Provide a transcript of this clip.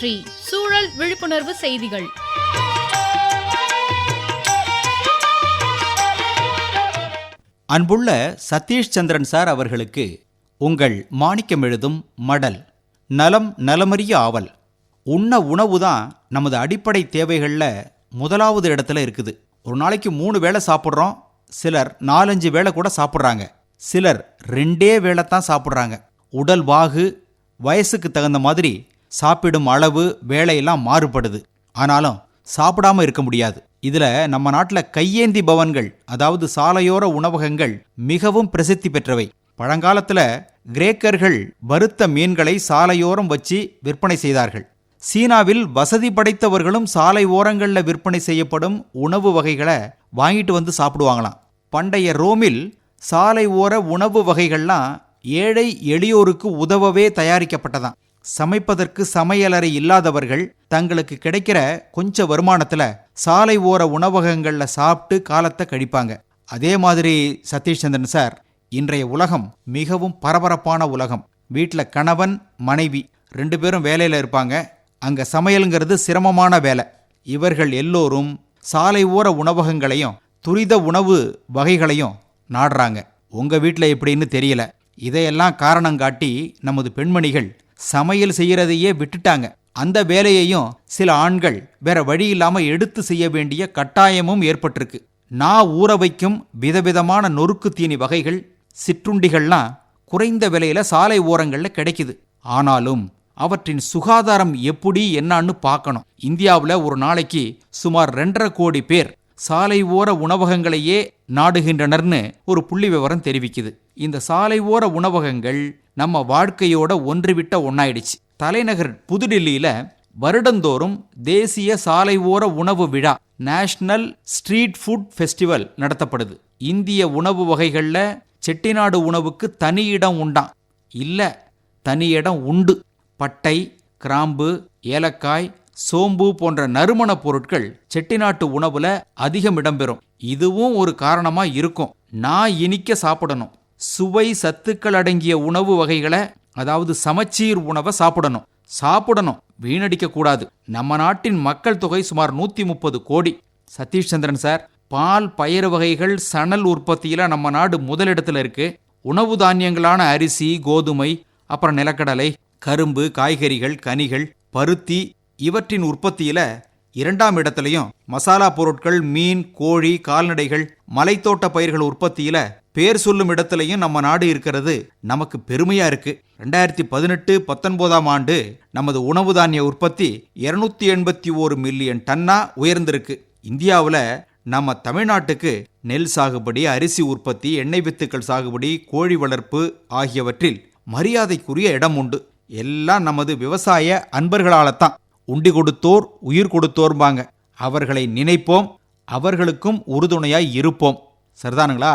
சுற்றி சூழல் விழிப்புணர்வு செய்திகள். அன்புள்ள சதீஷ் சந்திரன் சார் அவர்களுக்கு உங்கள் மாணிக்கம் எழுதும் மடல் நலம் நலமறிய ஆவல். உண்ண உணவு தான் நமது அடிப்படை தேவைகளில் முதலாவது இடத்துல இருக்குது. ஒரு நாளைக்கு மூணு வேளை சாப்பிட்றோம் சிலர் நாலஞ்சு வேளை கூட சாப்பிட்றாங்க. சிலர் ரெண்டே வேளை தான் சாப்பிட்றாங்க. உடல் வாகு வயசுக்கு தகுந்த மாதிரி சாப்பிடும் அளவு வேலையெல்லாம் மாறுபடுது. ஆனாலும் சாப்பிடாம இருக்க முடியாது. இதுல நம்ம நாட்டில் கையேந்தி பவன்கள் அதாவது சாலையோர உணவகங்கள் மிகவும் பிரசித்தி பெற்றவை. பழங்காலத்துல கிரேக்கர்கள் வறுத்த மீன்களை சாலையோரம் வச்சு விற்பனை செய்தார்கள். சீனாவில் வசதி படைத்தவர்களும் சாலை ஓரங்களில் விற்பனை செய்யப்படும் உணவு வகைகளை வாங்கிட்டு வந்து சாப்பிடுவாங்களாம். பண்டைய ரோமில் சாலை ஓர உணவு வகைகள்லாம் ஏழை எளியோருக்கு உதவவே தயாரிக்கப்பட்டதாம். சமைப்பதற்கு சமையலறை இல்லாதவர்கள் தங்களுக்கு கிடைக்கிற கொஞ்ச வருமானத்துல சாலை ஓர உணவகங்கள்ல சாப்பிட்டு காலத்தை கழிப்பாங்க. அதே மாதிரி சதீஷ் சந்திரன் சார் இன்றைய உலகம் மிகவும் பரபரப்பான உலகம். வீட்டில் கணவன் மனைவி ரெண்டு பேரும் வேலையில் இருப்பாங்க. அங்க சமையலுங்கிறது சிரமமான வேலை. இவர்கள் எல்லோரும் சாலை ஓர உணவகங்களையும் துரித உணவு வகைகளையும் நாடுறாங்க. உங்க வீட்டில் எப்படின்னு தெரியல. இதையெல்லாம் காரணம் காட்டி நமது பெண்மணிகள் சமையல் செய்யறதையே விட்டுட்டாங்க. அந்த வேலையையும் சில ஆண்கள் வேற வழி இல்லாம எடுத்து செய்ய வேண்டிய கட்டாயமும் ஏற்பட்டிருக்கு. நான் ஊற வைக்கும் விதவிதமான நொறுக்கு தீனி வகைகள் சிற்றுண்டிகள்லாம் குறைந்த விலையில சாலை ஓரங்கள்ல கிடைக்குது. ஆனாலும் அவற்றின் சுகாதாரம் எப்படி என்னான்னு பார்க்கணும். இந்தியாவில் ஒரு நாளைக்கு சுமார் ரெண்டரை கோடி பேர் சாலை ஓர உணவகங்களையே நாடுகின்றனர்னு ஒரு புள்ளி விவரம் தெரிவிக்குது. இந்த சாலை ஓர உணவகங்கள் நம்ம வாழ்க்கையோட ஒன்றுவிட்ட ஒன்னாயிடுச்சு தலைநகர் புதுடில்லியில வருடந்தோறும் தேசிய சாலை ஓர உணவு விழா நேஷனல் ஸ்ட்ரீட் ஃபுட் ஃபெஸ்டிவல் நடத்தப்படுது. இந்திய உணவு வகைகளில் செட்டிநாடு உணவுக்கு தனி இடம் உண்டாம். இல்லை தனி இடம் உண்டு. பட்டை கிராம்பு ஏலக்காய் சோம்பு போன்ற நறுமணப் பொருட்கள் செட்டிநாட்டு உணவுல அதிகம் இடம்பெறும். இதுவும் ஒரு காரணமா இருக்கும். நான் இனிக்க சாப்பிடணும். சுவை சத்துக்கள் அடங்கிய உணவு வகைகளை அதாவது சமச்சீர் உணவை சாப்பிடணும். சாப்பிடணும். வீணடிக்க கூடாது. நம்ம நாட்டின் மக்கள் தொகை சுமார் நூத்தி முப்பது கோடி. சதீஷ் சந்திரன் சார் பால் பயிறு வகைகள் சணல் உற்பத்தியில நம்ம நாடு முதலிடத்துல இருக்கு. உணவு தானியங்களான அரிசி கோதுமை அப்புறம் நிலக்கடலை கரும்பு காய்கறிகள் கனிகள் பருத்தி இவற்றின் உற்பத்தியில இரண்டாம் இடத்துலையும் மசாலா பொருட்கள் மீன் கோழி கால்நடைகள் மலைத்தோட்ட பயிர்கள் உற்பத்தியில பேர் சொல்லும் இடத்துலையும் நம்ம நாடு இருக்கிறது நமக்கு பெருமையா இருக்கு. ரெண்டாயிரத்தி பதினெட்டு பத்தொன்பதாம் ஆண்டு நமது உணவு தானிய உற்பத்தி இருநூத்தி எண்பத்தி ஒரு மில்லியன் டன்னா உயர்ந்திருக்கு. இந்தியாவில் நம்ம தமிழ்நாட்டுக்கு நெல் சாகுபடி அரிசி உற்பத்தி எண்ணெய் வித்துக்கள் சாகுபடி கோழி வளர்ப்பு ஆகியவற்றில் மரியாதைக்குரிய இடம் உண்டு. எல்லாம் நமது விவசாய அன்பர்களால தான் உண்டி கொடுத்தோர் உயிர் கொடுத்தோர்பாங்க அவர்களை நினைப்போம் அவர்களுக்கும் உறுதுணையாய் இருப்போம். சரிதானுங்களா?